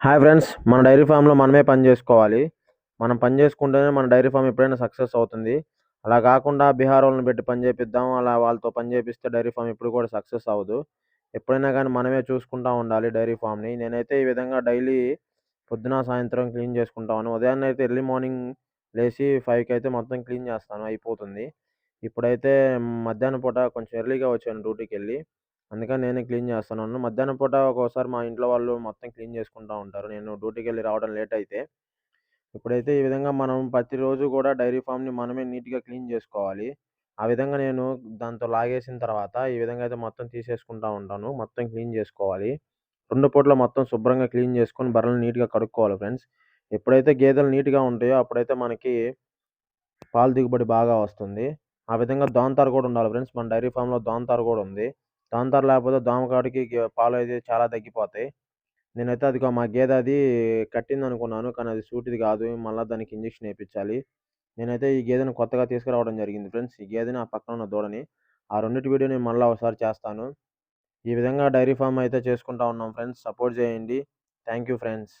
Hi friends మన dairy ఫామ్లో మనమే పని చేసుకోవాలి. మనం పని చేసుకుంటేనే మన డైరీ ఫామ్ ఎప్పుడైనా సక్సెస్ అవుతుంది. అలా కాకుండా బీహార్ వాళ్ళని పెట్టి పని చేపిద్దాం అలా వాళ్ళతో పని చేపిస్తే డైరీ ఫామ్ ఎప్పుడు కూడా సక్సెస్ అవ్వదు. ఎప్పుడైనా కానీ మనమే చూసుకుంటూ ఉండాలి డైరీ ఫామ్ని. నేనైతే ఈ విధంగా డైలీ పొద్దున సాయంత్రం క్లీన్ చేసుకుంటాను ఉదయాన్నే అయితే ఎర్లీ మార్నింగ్ లేచి ఫైవ్కి అయితే మొత్తం క్లీన్ చేస్తాను. అయిపోతుంది. ఇప్పుడైతే మధ్యాహ్నం పూట కొంచెం ఎర్లీగా వచ్చాను డ్యూటీకి వెళ్ళి. అందుకని నేనే క్లీన్ చేస్తున్నాను మధ్యాహ్నం పూట ఒక్కోసారి మా ఇంట్లో వాళ్ళు మొత్తం క్లీన్ చేసుకుంటూ ఉంటారు. నేను డ్యూటీకి వెళ్ళి రావడం లేట్ అయితే. ఇప్పుడైతే ఈ విధంగా మనం ప్రతిరోజు కూడా డైరీ ఫామ్ని మనమే నీట్గా క్లీన్ చేసుకోవాలి. ఆ విధంగా నేను దాంతో లాగేసిన తర్వాత ఈ విధంగా అయితే మొత్తం తీసేసుకుంటూ ఉంటాను. మొత్తం క్లీన్ చేసుకోవాలి. రెండు పూట్ల మొత్తం శుభ్రంగా క్లీన్ చేసుకొని బర్రెలు నీట్గా కడుక్కోవాలి ఫ్రెండ్స్. ఎప్పుడైతే గేదెలు నీట్గా ఉంటాయో అప్పుడైతే మనకి పాలు దిగుబడి బాగా వస్తుంది. ఆ విధంగా దోంతారు కూడా ఉండాలి ఫ్రెండ్స్. మన డైరీ ఫామ్లో దోంతారు కూడా ఉంది. దోమతారు లేకపోతే దోమకాడికి పాలు అయితే చాలా తగ్గిపోతాయి. నేనైతే అది మా గేదె అది కట్టింది అనుకున్నాను కానీ అది సూటిది కాదు మళ్ళీ దానికి ఇంజక్షన్ వేయించాలి నేనైతే ఈ గేదెను కొత్తగా తీసుకురావడం జరిగింది ఫ్రెండ్స్. ఈ గేదెని ఆ పక్కన ఉన్న దూడని ఆ రెండింటి వీడియో నేను మళ్ళీ ఒకసారి చేస్తాను. ఈ విధంగా డైరీ ఫామ్ అయితే చేసుకుంటా ఉన్నాం ఫ్రెండ్స్. సపోర్ట్ చేయండి. Thank you friends.